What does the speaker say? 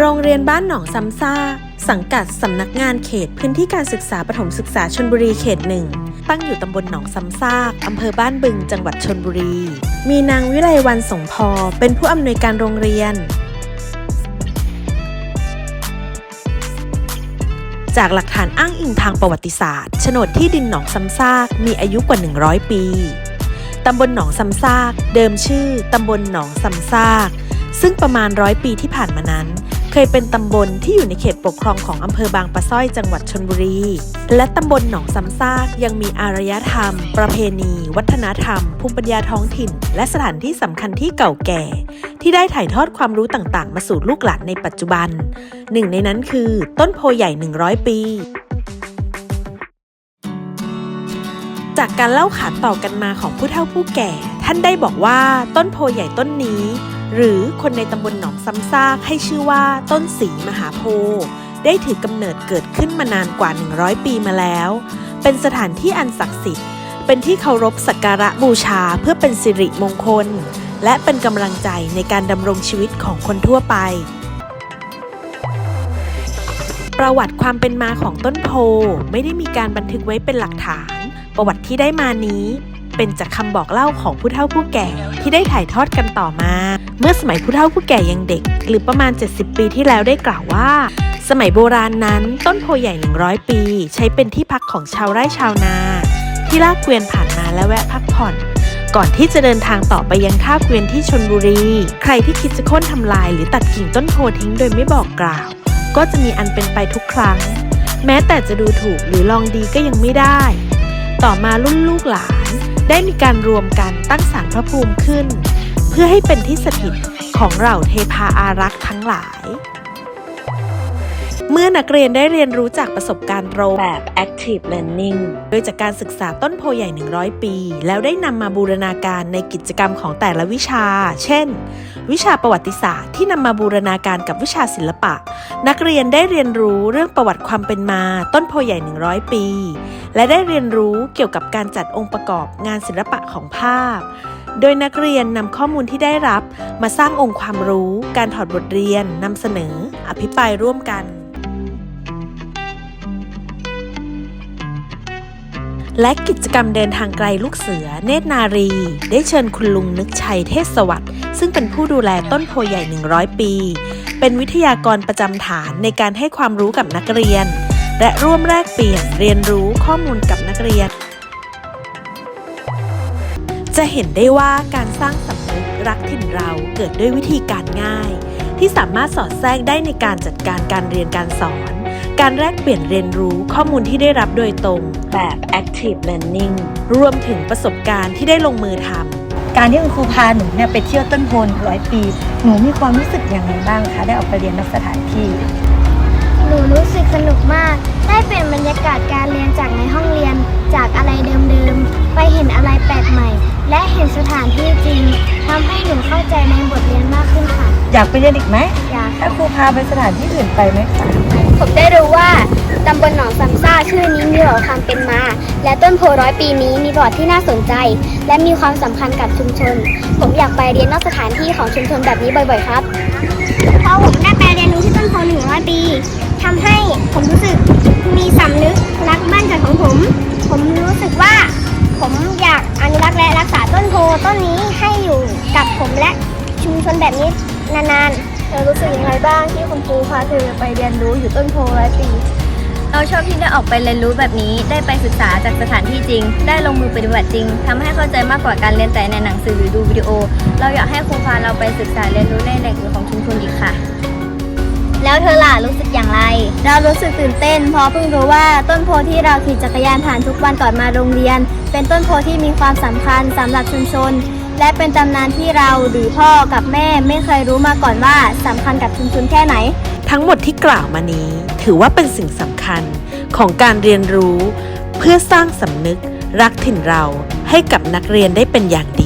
โรงเรียนบ้านหนองซ้ำซากสังกัดสำนักงานเขตพื้นที่การศึกษาปฐมศึกษาชนบุรีเขตหนึ่ง ตั้งอยู่ตำบลหนองซ้ำซากอำเภอบ้านบึง จังหวัดชนบุรี มีนางวิไลวันสงพอเป็นผู้อำนวยการโรงเรียน จากหลักฐานอ้างอิงทางประวัติศาสตร์โฉนดที่ดินหนองซ้ำซากมีอายุกว่า 100 ปี ตำบลหนองซ้ำซาก เดิมชื่อ ตำบลหนองซ้ำซาก ซึ่งประมาณร้อยปีที่ผ่านมานั้น เคยเป็นตำบลที่อยู่ในเขตปกครองของอำเภอบางปะส้อยจังหวัดชนบุรี และตำบลหนองซ้ำซากยังมีอารยธรรม ประเพณี วัฒนธรรม ภูมิปัญญาท้องถิ่น และสถานที่สำคัญที่เก่าแก่ ที่ได้ถ่ายทอดความรู้ต่างๆ มาสู่ลูกหลานในปัจจุบัน หนึ่งในนั้นคือ ต้นโพใหญ่ 100 ปีจากการเล่าขานต่อกันมาของผู้เฒ่าผู้แก่ ท่านได้บอกว่าต้นโพใหญ่ต้นนี้ หรือคนในตำบลหนองซ้ำซากให้ชื่อว่าต้นสีมหาโพธิ์ได้ถือกำเนิดเกิดขึ้นมานานกว่า 100 ปีมาแล้ว เป็นสถานที่อันศักดิ์สิทธิ์ เป็นที่เคารพสักการะบูชาเพื่อเป็นสิริมงคล และเป็นกำลังใจในการดำรงชีวิตของคนทั่วไป ประวัติความเป็นมาของต้นโพไม่ได้มีการบันทึกไว้เป็นหลักฐาน ประวัติที่ได้มานี้ เป็นจากคำบอกเล่าของผู้เฒ่าผู้แก่ที่ได้ถ่ายทอดกันต่อมา เมื่อสมัยผู้เฒ่าผู้แก่ยังเด็ก หรือประมาณ 70 ปีที่แล้วได้กล่าวว่า สมัยโบราณนั้นต้นโพใหญ่ 100 ปี ใช้เป็นที่พักของชาวไร่ชาวนา ที่ลากเกวียนผ่านมาและแวะพักผ่อน ก่อนที่จะเดินทางต่อไปยังท่าเกวียนที่ชนบุรี ใครที่คิดจะโค่นทำลายหรือตัดกิ่งต้นโพทิ้งโดยไม่บอกกล่าว ก็จะมีอันเป็นไปทุกครั้ง แม้แต่จะดูถูกหรือลองดีก็ยังไม่ได้ ต่อมารุ่นลูกหลานได้มีการรวมกันตั้งศาลพระภูมิขึ้น พื่อให้เป็นที่สถิตของเหล่าเทพาอารักษ์ทั้งหลาย เมื่อนักเรียนได้เรียนรู้จากประสบการณ์ตรงแบบ active learning โดยจากการศึกษาต้นโพใหญ่ 100 ปี แล้วได้นำมาบูรณาการในกิจกรรมของแต่ละวิชา เช่น วิชาประวัติศาสตร์ที่นำมาบูรณาการกับวิชาศิลปะ นักเรียนได้เรียนรู้เรื่องประวัติความเป็นมา ต้นโพใหญ่ 100 ปี และได้เรียนรู้เกี่ยวกับการจัดองค์ประกอบงานศิลปะของภาพ โดยนักเรียนนำข้อมูลที่ได้รับ มาสร้างองค์ความรู้ การถอดบทเรียนนำเสนอ อภิปรายร่วมกัน และกิจกรรมเดินทางไกลลูกเสือ เนตรนารี ได้เชิญคุณลุงนึกชัยเทศสวัสดิ์ซึ่งเป็นผู้ดูแลต้นโพใหญ่ 100 ปี เป็นวิทยากรประจำฐานในการให้ความรู้กับนักเรียน และร่วมแลกเปลี่ยนเรียนรู้ข้อมูลกับนักเรียน จะเห็นได้ว่าการสร้างสำนึกรักถิ่นเราเกิดด้วยวิธีการง่าย ที่สามารถสอดแทรกได้ในการจัดการการเรียนการสอน การแลกเปลี่ยนเรียนรู้ข้อมูลที่ได้รับโดยตรงแบบ active learning รวมถึงประสบการณ์ที่ได้ลงมือทำการที่คุณครูพาหนูเนี่ยไปเที่ยวต้นโพนร้อยปี หนูมีความรู้สึกอย่างไรบ้างคะได้ออกไปเรียนนอกสถานที่ หนูรู้สึกสนุกมาก ได้เปลี่ยนบรรยากาศการเรียนจากในห้องเรียนจากอะไรเดิมๆไปเห็นอะไรแปลกใหม่ และเห็นสถานที่จริงทำให้หนูเข้าใจในบทเรียนมากขึ้นค่ะ อยากไปเรียนอีกไหม อยาก ถ้าครูพาไปสถานที่อื่นไปไหมคะ ผมได้รู้ว่าตำบลหนองซัมซ่าชื่อนี้มีประวัติความเป็นมา และต้นโพร้อยปีนี้มีประวัติที่น่าสนใจ และมีความสำคัญกับชุมชน ผมอยากไปเรียนนอกสถานที่ของชุมชนแบบนี้บ่อยๆครับเพราะผมได้ไปเรียนรู้ที่ต้นโพหนึ่งร้อยปีทำให้ผมรู้สึกมีสำ นี้นานๆเรารู้สึกยังไงบ้างที่คุณครูพาเธอไปเรียนรู้อยู่ต้นโพร้อยปีเราชอบที่ได้ออกไปเรียนรู้แบบนี้ ได้ไปศึกษาจากสถานที่จริง ได้ลงมือปฏิบัติจริงทำให้เข้าใจมากกว่าการเรียนแต่ในหนังสือหรือดูวิดีโอ เราอยากให้ครูพาเราไปศึกษาเรียนรู้ในแหล่งอื่นของชุมชนอีกค่ะ แล้วเธอล่ะรู้สึกอย่างไร เรารู้สึกตื่นเต้น เพราะเพิ่งรู้ว่าต้นโพที่เราขี่จักรยานผ่านทุกวันก่อนมาโรงเรียน เป็นต้นโพที่มีความสำคัญสำหรับชุมชน และเป็นตำนานที่เราหรือพ่อกับแม่ไม่เคยรู้มาก่อนว่าสำคัญกับชุมชนแค่ไหน ทั้งหมดที่กล่าวมานี้ถือว่าเป็นสิ่งสำคัญของการเรียนรู้ เพื่อสร้างสำนึกรักถิ่นเราให้กับนักเรียนได้เป็นอย่างดี